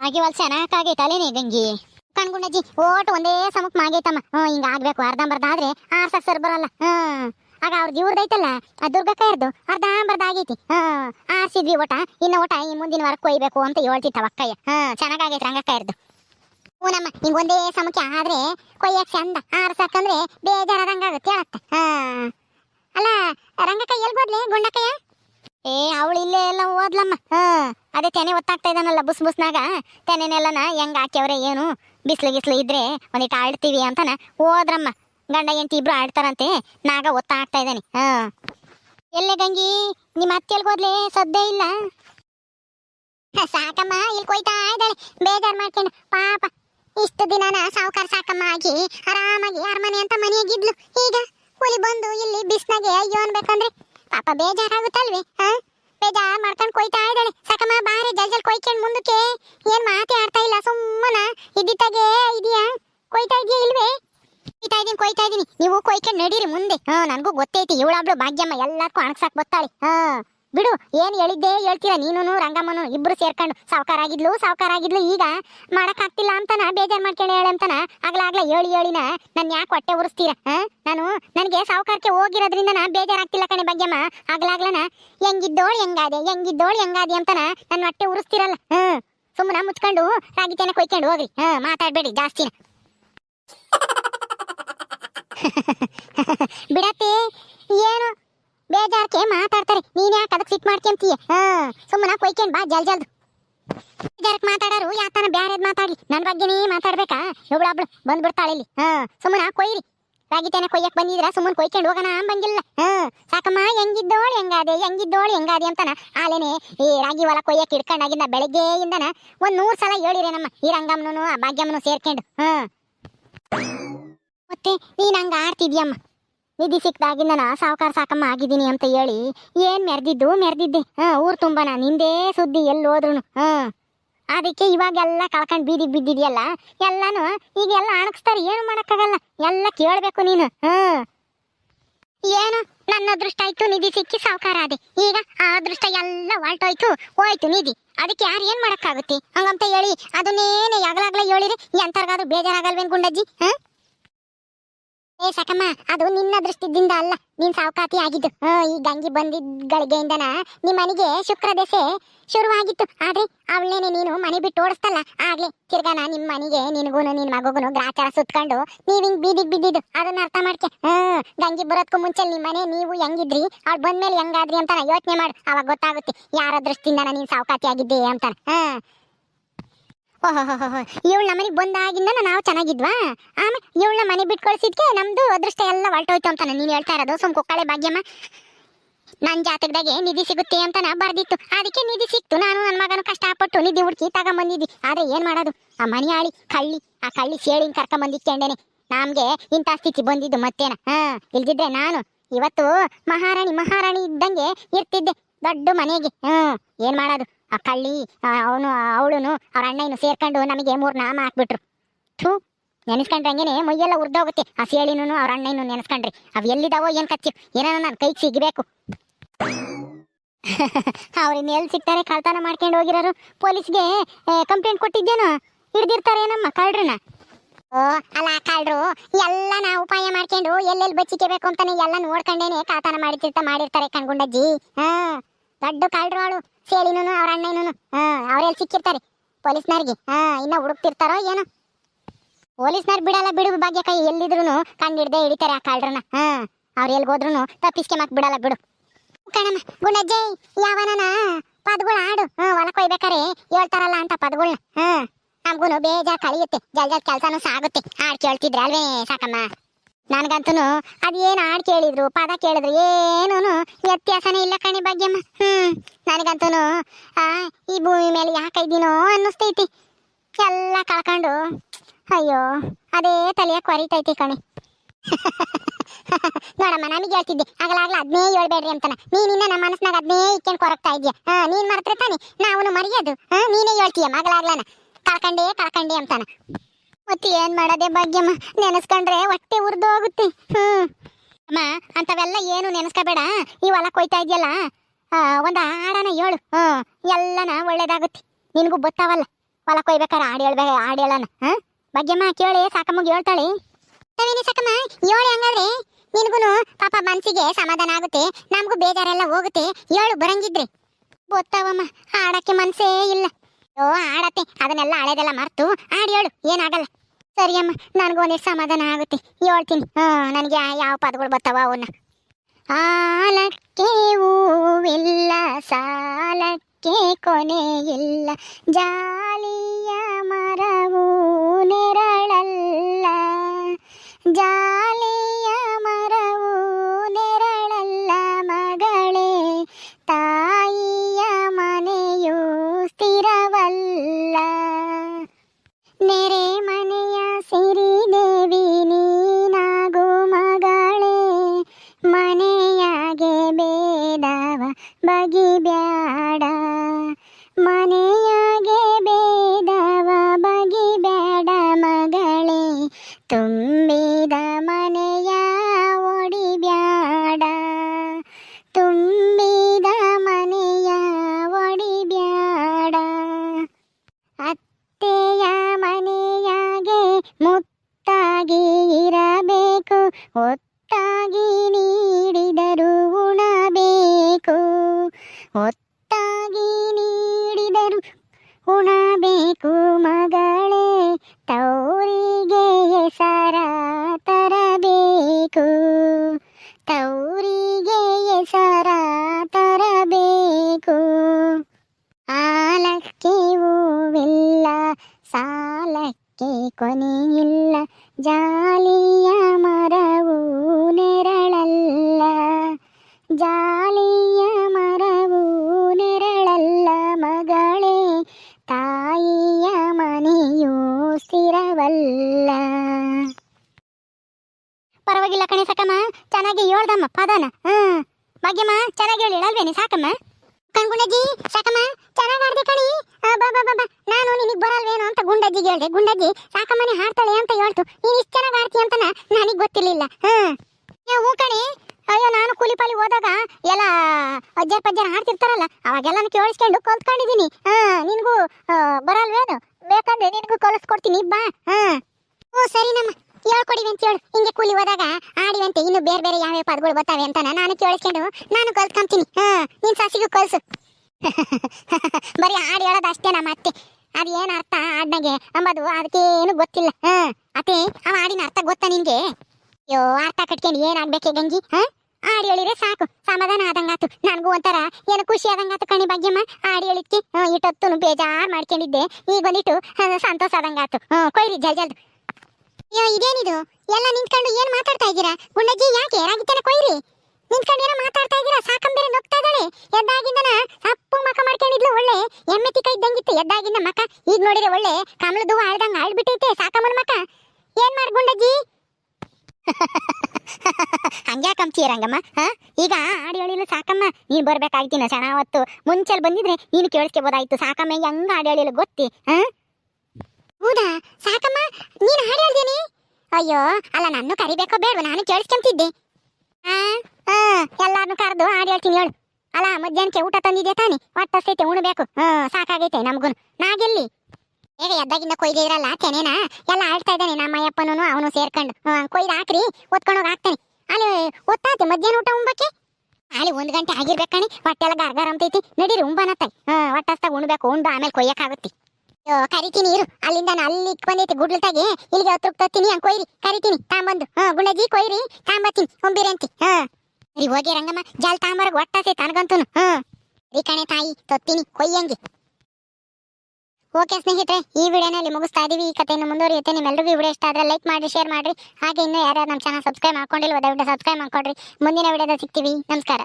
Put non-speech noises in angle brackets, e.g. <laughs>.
ಹಾಗೆ ಒಲ್ ಚೆನ್ನಾಗಾಗೈತೆ ಅಲ್ಲೇನೆ ಗಂಗಿ? ಕಣ್ಗುಂಡಜ್ಜಿ, ಓಟ್ ಒಂದೇ ಸಮಕ್ ಮಾಗೈತಮ್ಮ. ಹ್ಞೂ ಹಿಂಗ ಆಗ್ಬೇಕು ಅರ್ಧಂಬರ್ಧ ಆದ್ರೆ ಆರ್ಸಕ್ ಸರ್ ಬರಲ್ಲ. ಹ್ಞೂ ಆಗ ಅವ್ರದ್ದು ಇವ್ರದೈತಲ್ಲ ಆ ದುರ್ಗಕ್ಕ ಇರ್ದು ಅರ್ಧಂಬರ್ಧ ಆಗೈತಿ. ಹ್ಞೂ ಆರ್ಸಿದ್ವಿ ಓಟ, ಇನ್ನು ಓಟ ಈ ಮುಂದಿನ ವಾರ ಕೊಯ್ಬೇಕು ಅಂತ ಹೇಳ್ತಿತ್ತವ ಅಕ್ಕಯ್ಯ ಹ್ಞೂ ಚೆನ್ನಾಗಾಗೈತೆ ರಂಗಕ್ಕ ಇರ್ದು ಹ್ಞೂನಮ್ಮ ಒಂದೇ ಸಮಕ್ಕೆ ಆದ್ರೆ ಕೊಯ್ಯಕ್ ಚಂದ ಆರ್ಸಕ್ಕಂದ್ರೆ ಬೇಜಾರದಂಗಾಗುತ್ತೆ ಹೇಳತ್ತ. ಹಾ ಅಲ್ಲ ರಂಗಕ್ಕ ಎಲ್ ಹೋದ್ಲೆ ಗುಂಡಕ್ಕಯ್ಯ? ಏ, ಅವಳು ಇಲ್ಲೇ ಎಲ್ಲ ಓದ್ಲಮ್ಮ. ಹಾ, ಅದೇ ತೆನೆ ಒತ್ತಾಗ್ತಾ ಇದ್ದಾನಲ್ಲ ಬುಸ್ ಬುಸ್ನಾಗ. ತೆನೆನೆಲ್ಲನ ಹೆಂಗ್ ಹಾಕ್ಯವ್ರೆ, ಏನು? ಬಿಸ್ಲು ಗಿಸ್ಲು ಇದ್ರೆ ಒಂದಿಟ್ಟು ಆಡ್ತೀವಿ ಅಂತನ ಓದ್ರಮ್ಮ. ಗಂಡ ಎಂಟಿ ಇಬ್ರು ಆಡ್ತಾರಂತೆ ನಾಗ ಒತ್ತಾಗ್ತಾ ಇದ್ದಾನೆ. ಹಾ. ಎಲ್ಲೇ ಗಂಗಿ? ನಿಮ್ಮ ಅತ್ತೆ ಹೋದ್ಲೆ ಸದ್ದೇ ಇಲ್ಲ. ಸಾಕಮ್ಮ, ಇಲ್ಲಿ ಕೊಯ್ತಾ ಇದ್ದಾಳೆ. ಬೇಜಾರ್ ಮಾಡ್ಕೊಂಡು, ಪಾಪ. ಇಷ್ಟು ದಿನನ ಸಾವುಕಾರ ಸಾಕಮ್ಮ ಆಗಿ ಆರಾಮಾಗಿ ಅರಮನೆ ಅಂತ ಮನೆಯಾಗಿದ್ಲು ಈಗ ಹುಲಿ ಬಂದು ಇಲ್ಲಿ ಬಿಸ್ನಾಗೆ ಅಯ್ಯೋ ಅನ್ಬೇಕಂದ್ರೆ ಪಾಪ ಬೇಜಾರಾಗುತ್ತಲ್ವೇ, ಹಾ? ಬೇಜಾರ್ ಮಾಡ್ಕೊಂಡು ಕೊಯ್ತಾ ಇದ್ದಾಳೆ. ಸಕಮ ಬಾರೆ ಜಲ್ ಜಲ್ ಕೊಯ್ಕೊಂಡು ಮುಂದಕ್ಕೆ. ಏನ್ ಮಾತೇ ಆಡ್ತಾ ಇಲ್ಲ, ಸುಮ್ಮನ. ಇದ್ದಿತ್ತಾಗೆ ಇದೆಯಾ ಕೊಯ್ತಾ ಇದೆಯಾ ಇಲ್ವೇ? ಕೊಯ್ತಾ ಇದೀನಿ ಕೊಯ್ತಾ ಇದೀನಿ ನೀವು ಕೊಯ್ಕೊಂಡು ನಡೀರಿ ಮುಂದೆ. ಹಾ, ನನಗೂ ಗೊತ್ತೈತಿ. ಇವಳೊಬ್ಳು ಭಾಗ್ಯಮ್ಮ ಎಲ್ಲಾರ್ಗೂ ಅಣಗ್ಸಾಕ್ ಗೊತ್ತಾಳೆ ಹಾ. ಬಿಡು, ಏನು ಹೇಳಿದ್ದೆ ಹೇಳ್ತೀರಾ? ನೀನು ರಂಗಮ್ಮನು ಇಬ್ರು ಸೇರ್ಕೊಂಡು ಸಾವ್ಕಾರ ಆಗಿದ್ಲು ಸಾವ್ಕಾರ ಆಗಿದ್ಲು ಈಗ ಮಾಡೋಕ್ಕಾಗ್ತಿಲ್ಲ ಅಂತನ, ಬೇಜಾರ್ ಮಾಡ್ಕೊಂಡು ಹೇಳಿ ಅಂತನ. ಆಗ್ಲ ಆಗ್ಲ ಹೇಳಿ ಹೇಳಿನ ನನ್ನ ಯಾಕೆ ಹೊಟ್ಟೆ ಉರಿಸ್ತೀರಾ ನಾನು ನನಗೆ ಸಾವುಕಾರಕ್ಕೆ ಹೋಗಿರೋದ್ರಿಂದ ನಾ ಬೇಜಾರಾಗ್ತಿಲ್ಲ ಕಣೆ ಭಾಗ್ಯಮ್ಮ ಆಗ್ಲಾಗ್ಲನ ಹೆಂಗಿದ್ದೋಳು ಹೆಂಗಾದೆ ಹೆಂಗಿದ್ದೋಳು ಹೆಂಗಾದೆ ಅಂತನ ನನ್ನ ಹೊಟ್ಟೆ ಉರಿಸ್ತಿರಲ್ಲ ಹ್ಮ್ ಸುಮ್ಮನೆ ಮುಚ್ಕೊಂಡು ರಾಗಿ ತೆನೆ ಕೊಯ್ಕೊಂಡು ಹೋಗ್ರಿ, ಹಾಂ? ಮಾತಾಡ್ಬೇಡಿ ಜಾಸ್ತಿನ <laughs> ಬಿಡತ್ತೆ, ಏನು? ಬೇಜಾರಕ್ಕೆ ಮಾತಾಡ್ತಾರೆ. ನೀನ್ ಯಾಕೆ ಅದಕ್ಕೆ ಸಿಟ್ ಮಾಡ್ಕೊಂತೀಯ ಹಾ, ಸುಮ್ಮನ ಕೊಯ್ಕೊಂಡ್ ಬಾ, ಜಲ್ ಜಲ್ದು. ಬೇಜಾರಕ್ಕೆ ಮಾತಾಡೋರು, ಯಾತನ ಬ್ಯಾರೇದ್ ಮಾತಾಡ್ಲಿ ನನ್ನ ಬಗ್ಗೆನೇ ಮಾತಾಡ್ಬೇಕಾ? ಇವಳೊಬ್ಳು ಬಂದ್ಬಿಡ್ತಾಳೆ ಇಲ್ಲಿ. ಹಾ, ಸುಮ್ಮನ ಕೊಯ್ರಿ. ರಾಗಿತೇನ ಕೊಯ್ಯಕ್ ಬಂದಿದ್ರ? ಸುಮ್ಮನೆ ಕೊಯ್ಕೊಂಡು ಹೋಗೋಣ ಅಂಬಂಗಿಲ್ಲ. ಹಾ, ಸಾಕಮ್ಮ, ಹೆಂಗಿದ್ದೋಳು, ಹೆಂಗಾದೆ ಹೆಂಗಿದ್ದೋಳು, ಹೆಂಗಾದೆ ಅಂತನ. ಆಲೇನೆ ಈ ರಾಗಿ ಹೊಲ ಕೊಯ್ಯಕ್ ಹಿಡ್ಕೊಂಡಾಗಿಂದ ಬೆಳಗ್ಗೆಯಿಂದನ ಒಂದ್ ನೂರ್ ಸಲ ಹೇಳಿರಿ ನಮ್ಮ ಈ ರಂಗಮ್ಮನೂ ಆ ಭಾಗ್ಯಮ್ಮನು ಸೇರ್ಕೊಂಡು. ಹಾ. ಮತ್ತೆ ನೀನ್ ಹಂಗ ಆಡ್ತಿದ್ಯಮ್ಮ? ನಿಧಿ ಸಿಕ್ಕದಾಗಿಂದ ನಾ ಸಾವುಕಾರ ಸಾಕಮ್ಮ ಆಗಿದ್ದೀನಿ ಅಂತ ಹೇಳಿ ಏನ್ ಮೆರೆದಿದ್ದು? ಮೆರೆದಿದ್ದೆ. ಹಾ, ಊರ್ ನಾನು ನಿಂದೇ ಸುದ್ದಿ ಎಲ್ಲಿ ಹೋದ್ರು ಹಾ. ಅದಕ್ಕೆ ಇವಾಗೆಲ್ಲ ಕಳ್ಕೊಂಡು ಬೀದಿ ಬಿದ್ದಿದ್ಯಲ್ಲ, ಎಲ್ಲಾನು ಈಗ ಎಲ್ಲ ಅಣಗಿಸ್ತಾರೆ ಏನು ಮಾಡಕ್ಕಾಗಲ್ಲ. ಎಲ್ಲ ಕೇಳ್ಬೇಕು ನೀನು. ಹಾ. ಏನು? ನನ್ನ ಅದೃಷ್ಟ ಆಯ್ತು, ನಿಧಿ ಸಿಕ್ಕಿ ಸಾವುಕಾರ ಆದೆ. ಈಗ ಆ ಅದೃಷ್ಟ ಎಲ್ಲ ಹೊಲ್ಟೋಯ್ತು ಹೋಯ್ತು ನಿಧಿ. ಅದಕ್ಕೆ ಯಾರು ಏನ್ ಮಾಡಕ್ಕಾಗುತ್ತೆ? ಹಂಗಂತ ಹೇಳಿ, ಅದನ್ನೇನೆ ಯಾಗಲಾಗ್ಲೇ ಹೇಳಿರಿ, ಎಂತರ್ಗಾದ್ರೂ ಬೇಜಾರಾಗಲ್ವೇನ್ ಗುಂಡಜ್ಜಿ? ಹಾ? ಏ ಸಕಮ್ಮ, ಅದು ನಿನ್ನ ದೃಷ್ಟಿದಿಂದ ಅಲ್ಲ, ನೀನ್ ಸಾವುಕಾತಿ ಆಗಿದ್ದು. ಈ ಗಂಗಿ ಬಂದಿದ್ದ ಗಳಿಗೆಯಿಂದನ ನಿಮ್ಮ ಮನೆಗೆ ಶುಕ್ರ ಶುರುವಾಗಿತ್ತು. ಆದ್ರೆ ಅವಳೇನೆ ನೀನು ಮನೆ ಬಿಟ್ಟು ಓಡಿಸ್ತಲ್ಲ ಆಗ್ಲೇ ತಿರ್ಗಾನ ನಿಮ್ ಮನೆಗೆ ನಿನಗೂನು ನಿನ್ ಮಗುಗುನು ಗ್ರಾಚಾರ ಸುತ್ಕೊಂಡು ನೀವ್ ಹಿಂಗ್ ಬೀದಿಗ್ ಬಿದ್ದಿದ್ದು. ಅದನ್ನ ಅರ್ಥ ಮಾಡ್ಕೆ. ಹ್ಮ್ ಗಂಗಿ ಬರೋದ್ಕು ಮುಂಚೆ ನಿಮ್ ಮನೆ ನೀವು ಹೆಂಗಿದ್ರಿ? ಅವ್ಳು ಬಂದ್ಮೇಲೆ ಹೆಂಗಾದ್ರಿ ಅಂತ ಯೋಚನೆ ಮಾಡು. ಅವಾಗ ಗೊತ್ತಾಗುತ್ತೆ. ಯಾರ ದೃಷ್ಟಿಯಿಂದನ ನೀನ್ ಸಾವುಕಾತಿ ಆಗಿದ್ದೆ ಅಂತ ಹಾ. ಓಹೋ ಇವಳು ಮನೆಗೆ ಬಂದಾಗಿಂದ ನಾವು ಚೆನ್ನಾಗಿದ್ವಾ? ಆಮೇಲೆ ಇವಳನ್ನ ಮನೆ ಬಿಟ್ಕೊಳಿಸಿದ್ಕೆ ಕಳ್ಸಿದ್ಕೆ ನಮ್ದು ಅದೃಷ್ಟ ಎಲ್ಲ ಹೊಲ್ಟೋಯ್ತು ಅಂತ ನೀನು ಹೇಳ್ತಾ ಇರೋದು ಸುಮ್ ಕೊಕ್ಕಳೆ ಭಾಗ್ಯಮ್ಮ. ನನ್ನ ಜಾತಕದಾಗೆ ನಿಧಿ ಸಿಗುತ್ತೆ ಅಂತ ನಾ ಬರ್ದಿತ್ತು. ಅದಕ್ಕೆ ನಿಧಿ ಸಿಕ್ತು. ನಾನು ನನ್ನ ಮಗನ ಕಷ್ಟಪಟ್ಟು ನಿಧಿ ಹುಡುಕಿ ತಗೊಂಬಂದಿದ್ದಿ. ಆದ್ರೆ ಏನ್ ಮಾಡೋದು? ಆ ಮನಿ ಆಳಿ, ಕಳ್ಳಿ, ಆ ಕಳ್ಳಿ ಸೇಳಿನ ಕರ್ಕೊಂಬಂದಿಕ್ಕಂಡೇನೆ ನಮ್ಗೆ ಇಂಥ ಸ್ಥಿತಿ ಬಂದಿದ್ದು ಮತ್ತೇನ? ಹಾಂ, ಇಲ್ದಿದ್ರೆ ನಾನು ಇವತ್ತು ಮಹಾರಾಣಿ ಮಹಾರಾಣಿ ಇದ್ದಂಗೆ ಇರ್ತಿದ್ದೆ. ದೊಡ್ಡ ಮನೆಗೆ. ಹ್ಮ್, ಏನ್ ಮಾಡೋದು? ಕಳ್ಳಿ ಅವನು ಅವಳುನು, ಅವ್ರ ಅಣ್ಣಯ್ಯನು ಸೇರ್ಕೊಂಡು ನಮಗೆ ಮೂರ್ ನಾಮ ಹಾಕ್ಬಿಟ್ರು. ಥೂ ನೆನೆಸ್ಕೊಂಡ್ರೆ ಹಂಗೇನೆ ಮೈಯೆಲ್ಲ ಉರ್ದೋಗುತ್ತೆ. ಆ ಸೇಳಿನೂ ಅವ್ರ ಅಣ್ಣಯ್ಯನು ನೆನೆಸ್ಕೊಂಡ್ರಿ. ಅವ್ ಎಲ್ಲಿದಾವೋ ಏನ್ ಕಚ್ಚಿ ಏನೋ ನನ್ನ ಕೈ ಸಿಗ್ಬೇಕು. <laughs> ಅವ್ರಿನ್ನ ಎಲ್ಲಿ ಸಿಗ್ತಾರೆ ಕಳ್ತನ ಮಾಡ್ಕೊಂಡು ಹೋಗಿರೋರು? ಪೊಲೀಸ್ಗೆ ಕಂಪ್ಲೇಂಟ್ ಕೊಟ್ಟಿದ್ದೇನೋ? ಹಿಡ್ದಿರ್ತಾರೇನಮ್ಮ ಕಳ್ರನ್ನ? ಓ, ಅಲ್ಲ ಕಳ್ಳರು ಎಲ್ಲ ನಾ ಉಪಾಯ ಮಾಡ್ಕೊಂಡು ಎಲ್ಲೆಲ್ಲಿ ಬಚ್ಚಿಕೆಬೇಕು ಅಂತಾನೆ ಎಲ್ಲ ನೋಡ್ಕೊಂಡೇನೆ ಕಾತನ ಮಾಡಿರ್ತ ಮಾಡಿರ್ತಾರೆ ಕಣ್ಗುಂಡಜ್ಜಿ. ಹಾ, ದೊಡ್ಡ ಕಳ್ರು ಅವಳು ಸೇಳಿನೂ ಅವ್ರ ಅಣ್ಣನೂ ಹಾ ಅವ್ರೆಲ್ಲಿ ಸಿಕ್ಕಿರ್ತಾರೆ. ಪೊಲೀಸ್ನವ್ರಿಗೆ ಹಾ, ಇನ್ನ ಹುಡುಕ್ತಿರ್ತಾರೋ ಏನೋ. ಪೊಲೀಸ್ನವ್ರು ಬಿಡಲ್ಲ ಬಿಡು ಭಾಗ್ಯ ಕೈ ಎಲ್ಲಿದ್ರು ಕಂಡಿಡ್ದೆ ಹಿಡಿತಾರೆ ಆ ಕಳ್ರನ್ನ ಹಾ. ಅವ್ರು ಎಲ್ಲಿ ಹೋದ್ರು ತಪ್ಪಿಸ್ಕೆ ಬಿಡಲ್ಲ ಬಿಡು. ಕಣಮ್ಮ ಗುಣಜ್ಜಯ್ ಯಾವನನ? ಪದ್ಗಳು ಆಡು ಹ್ಞೂ ಹೊಲಕ್ಕೆ ಕೊಯ್ಬೇಕಾರೆ ಹೇಳ್ತಾರಲ್ಲ ಅಂತ ಪದ್ಗಳ್ನ, ಹಾ. ನಮ್ಗೂನು ಬೇಜಾರ್ ಕಳಿಯುತ್ತೆ ಜಲ್ ಜಲ್ ಕೆಲಸನೂ ಸಾಗುತ್ತೆ. ಹಾಡ್ ಕೇಳ್ತಿದ್ರೆ ಅಲ್ವೇ, ಸಾಕಮ್ಮ. ನನಗಂತೂ ಅದೇನು ಹಾಡ್ ಕೇಳಿದ್ರು, ಪದ ಕೇಳಿದ್ರು, ಏನೂನು ವ್ಯತ್ಯಾಸನೇ ಇಲ್ಲ ಕಣಿ ಭಾಗ್ಯಮ್ಮ, ಹ್ಮ್. ನನಗಂತೂ ಈ ಭೂಮಿ ಮೇಲೆ ಯಾಕೈದಿನೋ ಅನ್ನಿಸ್ತೈತಿ. ಎಲ್ಲ ಕಳ್ಕೊಂಡು, ಅಯ್ಯೋ, ಅದೇ ತಲೆಯ ಕೊರಿತೈತಿ ಕಣಿ. <laughs> ನೋಡಮ್ಮ ನಮಗೆ ಹೇಳ್ತಿದ್ದೆ ಆಗಲಾಗ್ಲ ಅದನ್ನೇ ಹೇಳ್ಬೇಡ್ರಿ ಅಂತಾನ. ನೀನಿನ್ನ ನಮ್ಮ ಮನಸ್ಸಿನಾಗ ಅದನ್ನೇ ಇಕ್ಕೊಂಡು ಕೊರಕ್ತಾ ಇದೆಯಾ ಹಾ ನೀನ್ ಮರ್ತ್ರೆ ತಾನೆ ನಾವು ಮರೆಯೋದು. ಹಾ ನೀನೇ ಹೇಳ್ತೀಯ ಮಗಳಾಗ್ಲನ ಕಳ್ಕಂಡೇ ಕಳ್ಕಂಡೆ ಅಂತಾನೆ. ಮತ್ತೆ ಏನ್ ಮಾಡೋದೆ ಭಾಗ್ಯಮ್ಮ, ನೆನೆಸ್ಕೊಂಡ್ರೆ ಹೊಟ್ಟೆ ಉರ್ದೋಗುತ್ತೆ. ಹ್ಮ್. ಅಮ್ಮ ಅಂತವೆಲ್ಲ ಏನು ನೆನೆಸ್ಕೋಬೇಡ. ಈ ಹೊಲ ಕೊಯ್ತಾ ಇದೆಯಲ್ಲ. ಒಂದ್ ಹಾಡನ ಹೇಳು ಹ್ಮ್, ಎಲ್ಲನ ಒಳ್ಳೇದಾಗುತ್ತೆ. ನಿನಗೂ ಗೊತ್ತಾವಲ್ಲ. ಹೊಲ ಕೊಯ್ಬೇಕಾರೆ ಹಾಡು ಹೇಳ್ಬೇಕು ಹಾಡು ಹೇಳೋಣ. ಹಾ ಭಾಗ್ಯಮ್ಮ, ಕೇಳಿ ಸಾಕಮ್ಮಗೆ ಹೇಳ್ತಾಳೆ. ಸವಿನಿ ಸಾಕಮ್ಮ ಹೇಳಿ ಹಂಗಾದ್ರೆ ನಿನಗೂ ಪಾಪ ಮನ್ಸಿಗೆ ಸಮಾಧಾನ ಆಗುತ್ತೆ. ನಮಗೂ ಬೇಜಾರೆಲ್ಲ ಹೋಗುತ್ತೆ. ಹೇಳು ಬರಂಗಿದ್ರೆ. ಗೊತ್ತಾವಮ್ಮ ಹಾಡಕ್ಕೆ ಮನಸ್ಸೇ ಇಲ್ಲ. ಓ ಹಾಡತ್ತೆ ಅದನ್ನೆಲ್ಲ ಹಳೆದೆಲ್ಲ ಮರ್ತು ಹಾಡು ಹೇಳು, ಏನಾಗಲ್ಲ. ಸರಿ ಅಮ್ಮ ನನಗೂ ಒಂದಿಷ್ಟು ಸಮಾಧಾನ ಆಗುತ್ತೆ. ಹೇಳ್ತೀನಿ. ಹಾ ನನಗೆ ಯಾವ ಪದಗಳು ಬರ್ತಾವ ಅವನ್ನ. ಆಲಕ್ಕೆ ಹೂವಿಲ್ಲ ಸಾಲಕ್ಕೆ ಕೊನೆಯಿಲ್ಲ. ಜಾಲಿಯ ಮರವು ನೆರಳಲ್ಲ. ಜಾಲಿಯ ಬೇಡವ ಬಗಿಬ್ಯಾಡ ಉಣಬೇಕು ಮಗಳೇ ತೌರಿಗೆ ಹೆಸರ ತರಬೇಕು. ತೌರಿಗೆ ಹೆಸರ ತರಬೇಕು. ಆಲಕ್ಕೆ ಹೂವಿಲ್ಲ ಸಾಲಕ್ಕೆ ಕೊನೆಯಿಲ್ಲ ಜಾಲಿಯ ಮರವು ಪರವಾಗಿಲ್ಲ ಕಣೆ ಸಾಕಮ್ಮ. ಚೆನ್ನಾಗಿ ಹೇಳ್ದಮ್ಮ, ಪದನ. ಹ್ಮ್. ಭಾಗ್ಯಮ್ಮ, ಚೆನ್ನಾಗಿ ಹೇಳಿ ಅಲ್ವೇನಿ ಸಾಕಮ್ಮ. ಕಣ್ಗುಂಡಜ್ಜಿ ಸಾಕಮ್ಮ, ಚೆನ್ನಾಗಿ ಆಡ್ದೆ ಕಣಿ. ಬಾ ಬಾ ಬಾ ನಾನು ನಿನಗೆ ಬರಲ್ವೇನೋ ಅಂತ ಗುಂಡಜ್ಜಿಗೆ ಹೇಳ್ದೆ. ಗುಂಡಜ್ಜಿ, ಸಾಕಮ್ಮನೆ ಹಾಡ್ತಾಳೆ ಅಂತ ಹೇಳ್ತು. ನೀನು ಇಷ್ಟು ಚೆನ್ನಾಗಿ ಆಡ್ತಿ ಅಂತ ನನಗೆ ಗೊತ್ತಿರ್ಲಿಲ್ಲ. ಹ್ಮ್. ಹ್ಞೂ ಕಣಿ. ಅಯ್ಯೋ, ನಾನು ಕೂಲಿ ಪಾಲಿ ಹೋದಾಗ ಎಲ್ಲ ಅಜ್ಜರ್ ಪಜ್ಜರ್ ಹಾಡ್ತಿರ್ತಾರಲ್ಲ ಅವಾಗೆಲ್ಲ ಕೇಳಿಸ್ಕೊಂಡು ಕಲ್ತ್ಕೊಂಡಿದ್ದೀನಿ ಹಾ, ನಿನಗೂ ಬರಲ್ವೇನು? ಬೇಕಂದ್ರೆ ನಿನಗೂ ಕಲಿಸ್ಕೊಡ್ತೀನಿ ಬಾ. ಹಾ ಓ, ಸರಿನಮ್ಮ. ಹೇಳ್ಕೊಡಿವಿ ಅಂತ ಹೇಳು. ಹಿಂಗೆ ಕೂಲಿ ಹೋದಾಗ ಆಡಿವಂತೆ ಇನ್ನು ಬೇರೆ ಬೇರೆ ಯಾವ್ಯಾವ ಪದಗಳು ಬರ್ತಾವೆ ಅಂತ ನಾನು ಕೇಳಿಸ್ಕೊಂಡು ನಾನು ಕಲ್ತ್ಕೊಂತೀನಿ. ಹಾ ನಿನ್ ಸಸಿಗೂ ಕಲ್ಸು. <laughs> ಬರೀ ಹಾಡು ಹೇಳೋದು ಅಷ್ಟೇ ನಮ್ಮ ಅತ್ತೆ. ಅರ್ಥ ಹಾಡ್ನಾಗೆ ಅಂಬದು ಅದಕ್ಕೇನು ಗೊತ್ತಿಲ್ಲ. ಹಾ ಅತ್ತೆ ಅವ ಹಾಡಿನ ಅರ್ಥ ಗೊತ್ತಾ ನಿನ್ಗೆ? ಅಯ್ಯೋ ಅರ್ಥ ಕಟ್ಕೊಂಡು ಏನಾಗ್ಬೇಕೆ ಗಂಗಿ? ಹಾ ಹಾಡು ಹೇಳಿದ್ರೆ ಸಾಕು. ಸಮಾಧಾನ ಆದಂಗಾತು. ನನಗೂ ಒಂಥರ ಏನು ಖುಷಿ ಆದಂಗಾತು ಕಣಿ ಭಾಗ್ಯಮ್ಮ. ಹಾಡು ಹೇಳಿದ್ಕೆ ಇಟ್ಟೊತ್ತು ಬೇಜಾರ್ ಮಾಡ್ಕೊಂಡಿದ್ದೆ. ಈಗ ಬಂದಿಟ್ಟು ಆ, ಸಂತೋಷ ಆದಂಗಾತು. ಹ್ಞೂ ಕೊಯ್ರಿ ಜಲ್ ಜಲ್ದು. ಅಯ್ಯೋ, ಇದೇನಿದು? ಎಲ್ಲ ನಿಂತ್ಕೊಂಡು ಏನ್ ಮಾತಾಡ್ತಾ ಇದ್ದೀರಾ? ಗುಂಡಜ್ಜಿ, ಯಾಕೆ? ರಾಗಿತನ ಕೊಯ್ರಿ. ನಿಂತ್ಕೊಂಡು ಏನೋ ಮಾತಾಡ್ತಾ ಇದ್ದೀರಾ? ಸಾಕಂಬೇರೆ ನಗ್ತಾ ಇದ್ದಾಳೆ. ಎದ್ದಾಗಿಂದನ ಅಪ್ಪು ಮಕ ಮಾಡ್ಕೊಂಡಿದ್ಲು, ಒಳ್ಳೆ. ಎಮ್ಮೆ ಕೈ ಇದ್ದಂಗಿತ್ತು, ಎದ್ದಾಗಿಂದ ಮಕ. ಈಗ ನೋಡಿದ್ರೆ ಒಳ್ಳೆ. ಕಮಲದು ಆಳ್ದಂಗ ಆಳ್ಬಿಟ್ಟೈತೆ, ಸಾಕಮ್ಮನ ಮಕ. ಏನ್ ಮಾಡ್ ಗುಂಡಜ್ಜಿ? ಹಂಗ್ಯಾಕಂತೀಯ ರಂಗಮ್ಮ, ಹಾ? ಈಗ ಆಡಿ ಹೇಳಿಲ್ಲ ಸಾಕಮ್ಮ, ನೀನ್ ಬರ್ಬೇಕಾಗ್ತೀನ ಸಣ ಅವತ್ತು ಮುಂಚೆಲ್ ಬಂದಿದ್ರೆ ನೀನು ಕೇಳಿಸ್ಕೋಬೋದಾಯ್ತು. ಸಾಕಮ್ಮ ಹೆಂಗ ಆಡಿ ಹೇಳಿಲ್ಲ ಗೊತ್ತಿ, ಹಾ? ಹೌದಾ? ಸಾಕಮ್ಮ, ನೀನು ಹಾಡು ಅಯ್ಯೋ, ಅಲ್ಲ ನಾನು ಕರಿಬೇಕೋ ಬೇಡ ನಾನು ಕೇಳಿಸ್ಕೊಂತಿದ್ದೆ. ಆ ಆ ಎಲ್ಲಾರನ್ನು ಕರೆದು ಹಾಡು ಹೇಳ್ತೀನಿ ಹೇಳು. ಅಲ್ಲ, ಮಧ್ಯಾಹ್ನಕ್ಕೆ ಊಟ ತಂದಿದ್ದೆ ತಾನೆ? ಹೊಟ್ಟೆ ಸೈತೆ ಉಣಬೇಕು. ಹ್ಞೂ, ಸಾಕಾಗೈತೆ ನಮಗೂ ನಾಗೆಲ್ಲಿ? ಈಗ ಎದ್ದಾಗಿಂದ ಕೊಯ್ದು ಇರಲ್ಲ, ತೆನೇನಾ? ಎಲ್ಲ ಆಡ್ತಾ ಇದ್ದಾನೆ ನಮ್ಮ ಅಯ್ಯಪ್ಪನೂ ಅವನು ಸೇರ್ಕೊಂಡು. ಕೊಯ್ದು ಹಾಕ್ರಿ ಒತ್ಕೊಂಡೋಗಿ ಹಾಕ್ತಾನೆ. ಅಲ್ಲಿ ಒತ್ತಾತೆ ಮಧ್ಯಾಹ್ನ ಊಟ ಉಂಬಕ್ಕೆ? ಅಲ್ಲಿ ಒಂದು ಗಂಟೆ ಆಗಿರ್ಬೇಕಣಿ ಹೊಟ್ಟೆಲ್ಲ ಗರ್ಗರ್ ಅಂತೈತಿ ನಡೀರಿ, ಉಂಬನತ್ತಾಯಿ. ಹ್ಞೂ ಹೊಟ್ಟಸ್ತಾಗ ಉಣ್ಬೇಕು, ಉಂಡು, ಆಮೇಲೆ ಕೊಯ್ಯಕ್ಕಾಗುತ್ತೆ ಕರಿತೀನಿ, ಇರು. ಅಲ್ಲಿಂದ ನಾನು ಅಲ್ಲಿ ಬಂದೈತಿ ಗುಡ್ಲತಾಗೆ. ಇಲ್ಲಿಗೆ ಹತ್ರ ತತ್ತೀನಿ ಹಂಗೆ ಕೊಯ್ರಿ. ಕರಿತೀನಿ, ತಾಂಬಂದು. ಹಾ ಗುಂಡಜ್ಜಿ ಕೊಯ್ರಿ. ತಾಂಬತ್ತೀನಿ ಒಂಬಿರಂತಿ ಹಾ ಸರಿ, ಹೋಗಿ ರಂಗಮ್ಮ. ಜಾಲ್ ತಾಂಬರ್ಗ್ ಒಟ್ಟಾಸೆ ತನಗಂತನು. ಹಾ ರೀ ಕಣೆ ತಾಯಿ, ತೊತ್ತೀನಿ ಕೊಯ್ಯಂಗೆ ಓಕೆ ಸ್ನೇಹಿತರೆ, ಈ ವಿಡಿಯೋನಲ್ಲಿ ಮುಗಿಸ್ತಾ ಇದೀವಿ. ಈ ಕಥೆಯನ್ನು ಮುಂದುವರಿಯುತ್ತೆ. ನಿಮ್ಮೆಲ್ಲರಿಗೂ ವಿಡಿಯೋ ಇಷ್ಟ ಆದರೆ ಲೈಕ್ ಮಾಡಿ, ಶೇರ್ ಮಾಡಿ ಹಾಗೆ ಇನ್ನೂ ಯಾರ್ಯಾರು ನಮ್ಮ ಚಾನಲ್ ಸಬ್ಸ್ಕ್ರೈಬ್ ಮಾಡ್ಕೊಂಡಿಲ್ವ, ದಯವಿಟ್ಟು ಸಬ್ಸ್ಕ್ರೈಬ್ ಮಾಡ್ಕೊಡ್ರಿ. ಮುಂದಿನ ವಿಡಿಯೋದಲ್ಲಿ ಸಿಗ್ತೀವಿ. ನಮಸ್ಕಾರ.